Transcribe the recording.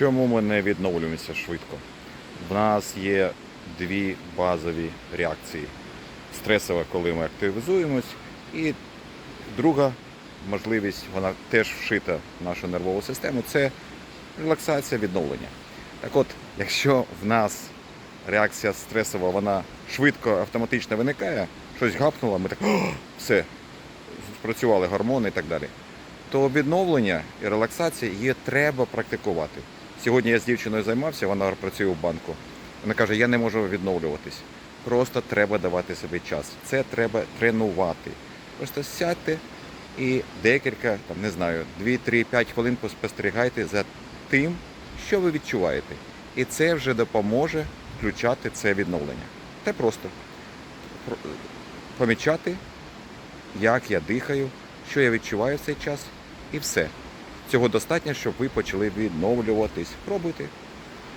Чому ми не відновлюємося швидко? В нас є дві базові реакції: стресова, коли ми активізуємось, і друга можливість, вона теж вшита в нашу нервову систему, це релаксація, відновлення. Так от, якщо в нас реакція стресова, вона швидко, автоматично виникає, щось гапнуло, ми так все, спрацювали гормони і так далі. То відновлення і релаксація її треба практикувати. Сьогодні я з дівчиною займався, вона працює у банку. Вона каже, я не можу відновлюватись. Просто треба давати собі час. Це треба тренувати. Просто сядьте і декілька, там не знаю, 2, 3, 5 хвилин поспостерігайте за тим, що ви відчуваєте. І це вже допоможе включати це відновлення. Це просто помічати, як я дихаю, що я відчуваю в цей час, і все. Цього достатньо, щоб ви почали відновлюватись. Пробуйте.